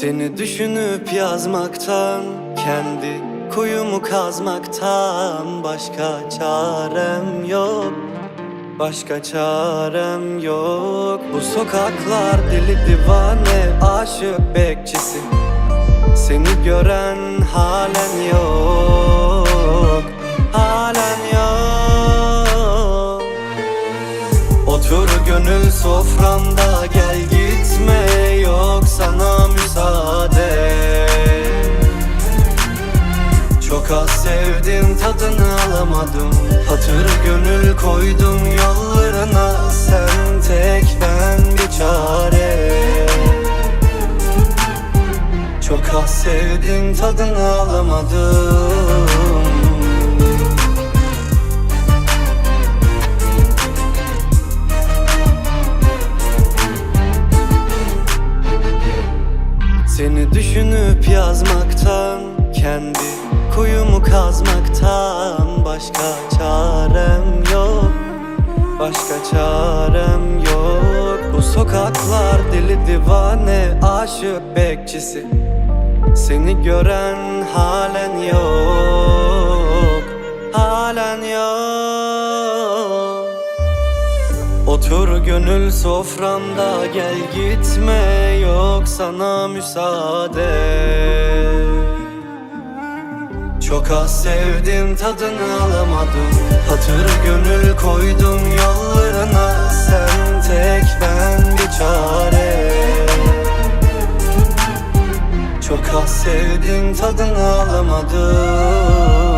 Seni düşünüp yazmaktan Kendi kuyumu kazmaktan Başka çarem yok. Başka çarem yok. Bu sokaklar deli divane Aşık bekçisi. Seni gören halen yok Halen yok. Otur gönül soframda sevdim tadını alamadım. Hatır gönül koydum yollarına. Sen tek ben bir çare. Çok az sevdim tadını alamadım. Seni düşünüp yazmaktan Kendi kuyumu kazmaktan Başka çarem yok. Başka çarem yok. Bu sokaklar deli divane Aşık bekçisi. Seni gören halen yok. Halen yok. Otur gönül soframda gel gitme yok sana müsaade Çok az sevdim tadını alamadım. Hatır gönül koydum yollarına. Sen tek ben bir çare. Çok az sevdim tadını alamadım